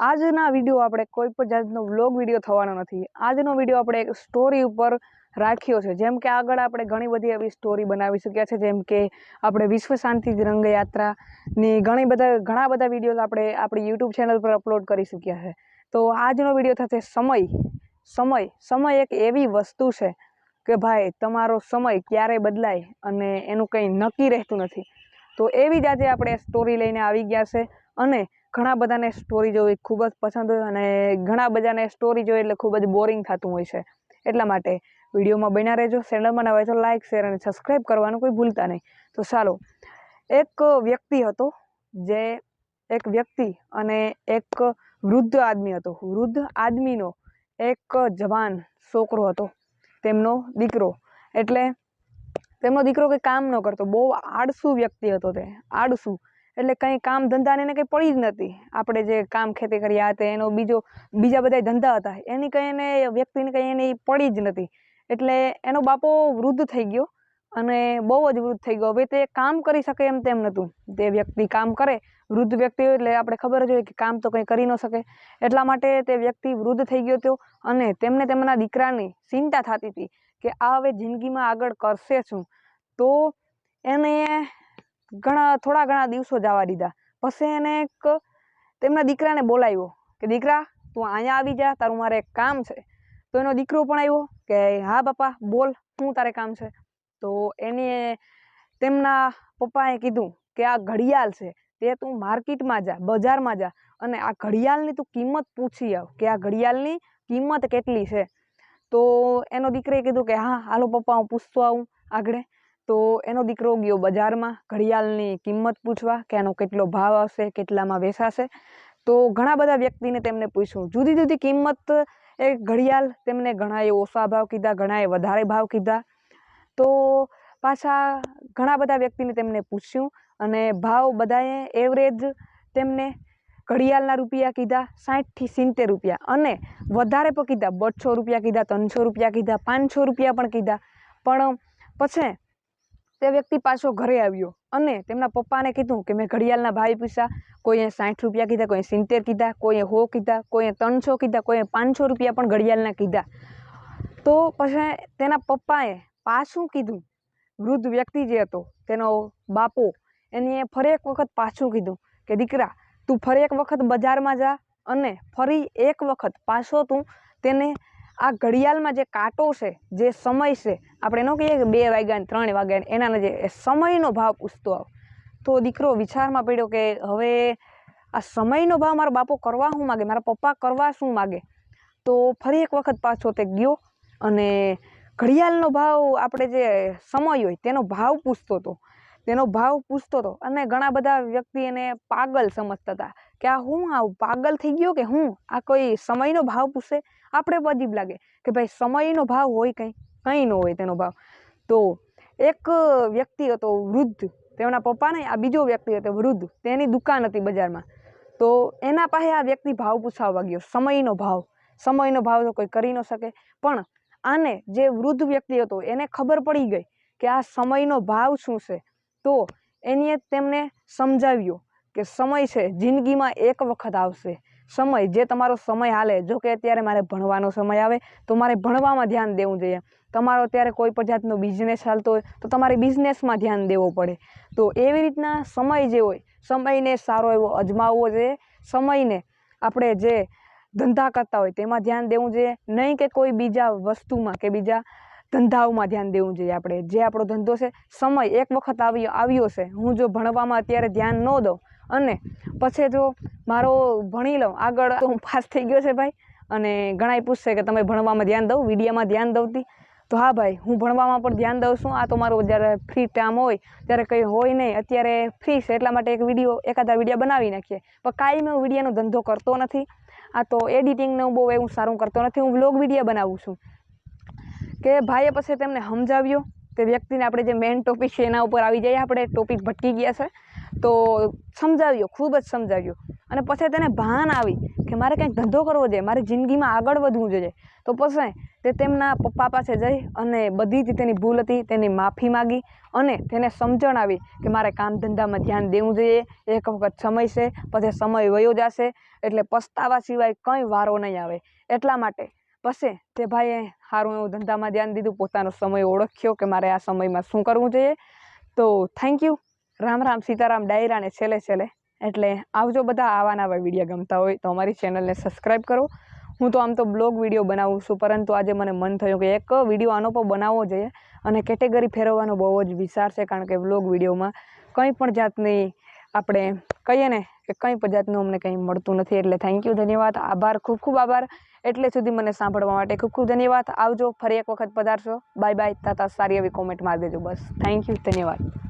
આજના વીડિયો આપણે કોઈ પણ જાતનો વ્લોગ વીડિયો થવાનો નથી. આજનો વીડિયો આપણે એક સ્ટોરી ઉપર રાખ્યો છે. જેમ કે આગળ આપણે ઘણી બધી એવી સ્ટોરી બનાવી શક્યા છે. જેમ કે આપણે વિશ્વ શાંતિ રંગયાત્રાની ઘણી બધા, ઘણા બધા વીડિયો આપણે આપણી યુટ્યુબ ચેનલ પર અપલોડ કરી શક્યા છે. તો આજનો વીડિયો થશે સમય. સમય. સમય એક એવી વસ્તુ છે કે ભાઈ, તમારો સમય ક્યારે બદલાય અને એનું કંઈ નક્કી રહેતું નથી. તો એવી જ આજે આપણે સ્ટોરી લઈને આવી ગયા છે અને ઘણા બધાને સ્ટોરી જોવી ખૂબ જ પસંદ હોય અને ઘણા બધાને સ્ટોરી જોઈ એટલે ખૂબ જ બોરિંગ થતું હોય છે. એટલા માટે વિડીયોમાં બન્યા રહેજો ચેનલમાં નવા તો લાઇક શેર અને સબસ્ક્રાઈબ કરવાનું કોઈ ભૂલતા નહીં. તો ચાલો, એક વ્યક્તિ હતો જે એક વ્યક્તિ અને એક વૃદ્ધ આદમી હતો. વૃદ્ધ આદમીનો એક જવાન છોકરો હતો, તેમનો દીકરો. એટલે તેમનો દીકરો કંઈ કામ ન કરતો. બહુ આળસુ વ્યક્તિ હતો તે, આળસુ. એટલે કંઈ કામ ધંધાને એને કંઈ પડી જ નથી. આપણે જે કામ ખેતી કર્યા હતા એનો બીજો, બીજા બધા ધંધા હતા. એની કંઈ એને, વ્યક્તિને કંઈ એની પડી જ નથી. એટલે એનો બાપો વૃદ્ધ થઈ ગયો અને બહુ જ વૃદ્ધ થઈ ગયો. હવે તે કામ કરી શકે એમ તેમ નહોતું. તે વ્યક્તિ કામ કરે, વૃદ્ધ વ્યક્તિ હોય એટલે આપણે ખબર જ હોય કે કામ તો કંઈ કરી ન શકે. એટલા માટે તે વ્યક્તિ વૃદ્ધ થઈ ગયો હતો અને તેમને તેમના દીકરાની ચિંતા થતી હતી કે આ હવે જિંદગીમાં આગળ કરશે શું? તો એને ઘણા, થોડા ઘણા દિવસો જવા દીધા. પછી એને એક, તેમના દીકરાને બોલાવ્યો કે, દીકરા, તું અહીંયા આવી જા, તારું મારે એક કામ છે. તો એનો દીકરો પણ આવ્યો કે, હા, પપ્પા, બોલ, શું તારે કામ છે? તો એને તેમના પપ્પાએ કીધું કે, આ ઘડિયાળ છે, તે તું માર્કેટમાં જા, બજારમાં જા, અને આ ઘડિયાળની તું કિંમત પૂછી આવ કે આ ઘડિયાળની કિંમત કેટલી છે? તો એનો દીકરાએ કીધું કે, હા, હાલો પપ્પા, હું પૂછતો આવું આગળ. તો એનો દીકરો ગયો બજારમાં, ઘડિયાળની કિંમત પૂછવા કે આનો કેટલો ભાવ આવશે, કેટલામાં વેચાશે તો ઘણા બધા વ્યક્તિને તેમને પૂછ્યું. જુદી જુદી કિંમત એ ઘડિયાળ તેમને ઘણાએ ઓછા ભાવ કીધા, ઘણાએ વધારે ભાવ કીધા. તો પાછા ઘણા બધા વ્યક્તિને તેમને પૂછ્યું અને ભાવ બધાએ એવરેજ તેમને ઘડિયાળના રૂપિયા કીધા, સાઠથી સિત્તેર રૂપિયા અને વધારે પણ કીધા, બસો રૂપિયા કીધા, ત્રણસો રૂપિયા કીધા, પાંચસો રૂપિયા પણ કીધા. પણ પછી તે વ્યક્તિ પાછો ઘરે આવ્યો અને તેમના પપ્પાને કીધું કે મેં ઘડિયાળના ભાઈ પૂછ્યા, કોઈએ સાઠ રૂપિયા કીધા, કોઈએ સિત્તેર કીધા, કોઈએ હો કીધા, કોઈએ ત્રણસો કીધા, કોઈએ પાંચસો રૂપિયા પણ ઘડિયાળના કીધા. તો પછી તેના પપ્પાએ પાછું કીધું, વૃદ્ધ વ્યક્તિ જે હતો, તેનો બાપો, એને ફરી એક વખત પાછું કીધું કે દીકરા, તું ફરી એક વખત બજારમાં જા અને ફરી એક વખત પાછો તું તેને આ ઘડિયાળમાં જે કાંટો છે, જે સમય છે, આપણે એનો કહીએ કે બે વાગ્યા ને ત્રણ વાગ્યા એના જે સમયનો ભાવ પૂછતો આવ. તો દીકરો વિચારમાં પડ્યો કે હવે આ સમયનો ભાવ મારો બાપો કરવા શું માગે? મારા પપ્પા કરવા શું માગે? તો ફરી એક વખત પાછો તે ગયો અને ઘડિયાળનો ભાવ આપણે જે સમય હોય તેનો ભાવ પૂછતો હતો તેનો ભાવ પૂછતો હતો અને ઘણા બધા વ્યક્તિ એને પાગલ સમજતા હતા કે આ હું આ પાગલ થઈ ગયો કે હું? આ કોઈ સમયનો ભાવ પૂછે? આપણે અજીબ લાગે કે ભાઈ સમયનો ભાવ હોય કંઈ? કંઈ ન હોય તેનો ભાવ. તો એક વ્યક્તિ હતો વૃદ્ધ. તેમના પપ્પાને આ બીજો વ્યક્તિ હતો વૃદ્ધ. તેની દુકાન હતી બજારમાં. તો એના પાસે આ વ્યક્તિ ભાવ પૂછાવવા ગયો સમયનો ભાવ. સમયનો ભાવ તો કોઈ કરી ન શકે. પણ આને જે વૃદ્ધ વ્યક્તિ હતો એને ખબર પડી ગઈ કે આ સમયનો ભાવ શું છે? તો એની તેમને સમજાવ્યો કે સમય છે, જિંદગીમાં એક વખત આવશે. સમય, જે તમારો સમય હાલે, જો કે અત્યારે મારે ભણવાનો સમય આવે, તો મારે ભણવામાં ધ્યાન દેવું જોઈએ. તમારો અત્યારે કોઈ પણ જાતનો બિઝનેસ ચાલતો હોય, તો તમારે બિઝનેસમાં ધ્યાન દેવો પડે. તો એવી રીતના સમય જે હોય, સમયને સારો એવો અજમાવવો જોઈએ. સમયને આપણે જે ધંધા કરતા હોય, તેમાં ધ્યાન દેવું જોઈએ. નહીં કે કોઈ બીજા વસ્તુમાં કે બીજા ધંધાઓમાં ધ્યાન દેવું જોઈએ આપણે. જે આપણો ધંધો છે, સમય એક વખત આવ્યો આવ્યો છે. હું જો ભણવામાં અત્યારે ધ્યાન ન દઉં અને પછી જો મારો ભણી લઉં, આગળ તો હું પાસ થઈ ગયો છે ભાઈ. અને ઘણાય પૂછશે કે તમે ભણવામાં ધ્યાન દઉં વિડીયામાં ધ્યાન દઉંતી. તો હા ભાઈ, હું ભણવામાં પણ ધ્યાન દઉં છું. આ તો મારો જ્યારે ફ્રી ટાઈમ હોય, ત્યારે કંઈ હોય નહીં. અત્યારે ફ્રી છે, એટલા માટે એક વીડિયો, એકાદા વીડિયો બનાવી નાખીએ. પણ કાંઈ હું વિડીયાનો ધંધો કરતો નથી. આ તો એડિટિંગનું બહુ એવું સારું કરતો નથી. હું વ્લોગ વીડિયો બનાવું છું. કે ભાઈએ પછી તેમને સમજાવ્યો તે વ્યક્તિને આપણે જે મેઇન ટોપિક છે એના ઉપર આવી જઈએ, આપણે ટોપિક ભટકી ગયા છે, તો સમજાવ્યો, ખૂબ જ સમજાવ્યો. અને પછી તેને ભાન આવી કે મારે કંઈક ધંધો કરવો જોઈએ મારી જિંદગીમાં આગળ વધવું જોઈએ. તો પછી તે તેમના પપ્પા પાસે જઈ અને બધી જ તેની ભૂલ હતી, તેની માફી માગી અને તેને સમજણ આવી કે મારે કામ ધંધામાં ધ્યાન દેવું જોઈએ, એક વખત સમય છે, પછી સમય વયો જશે, એટલે પસ્તાવા સિવાય કંઈ વારો નહીં આવે. એટલા માટે પછી તે ભાઈએ સારું એવું ધંધામાં ધ્યાન દીધું, પોતાનો સમય ઓળખ્યો કે મારે આ સમયમાં શું કરવું જોઈએ. તો થેન્ક યુ રામ રામ, સીતારામ ડાયરાને છેલ્લે છેલ્લે. એટલે આવજો બધા આવા નવા વીડિયો ગમતા હોય તો અમારી ચેનલને સબસ્ક્રાઈબ કરો. હું તો આમ તો બ્લોગ વીડિયો બનાવું છું, પરંતુ આજે મને મન થયું કે એક વીડિયો આનો પર બનાવવો જોઈએ અને કેટેગરી ફેરવવાનો બહુ જ વિચાર છે, કારણ કે બ્લોગ વિડીયોમાં કંઈ પણ જાતની આપણે કહીએ ને કે કંઈ પણ અમને કંઈ મળતું નથી એટલે થેન્ક યુ ધન્યવાદ. આભાર ખૂબ ખૂબ આભાર. એટલે સુધી મને સાંભળવા માટે ખૂબ ખૂબ ધન્યવાદ. આવજો, ફરી એક વખત પધારશો. બાય બાય તાતા, સારી એવી કોમેન્ટ મારી દેજો, બસ. થેન્ક યુ ધન્યવાદ.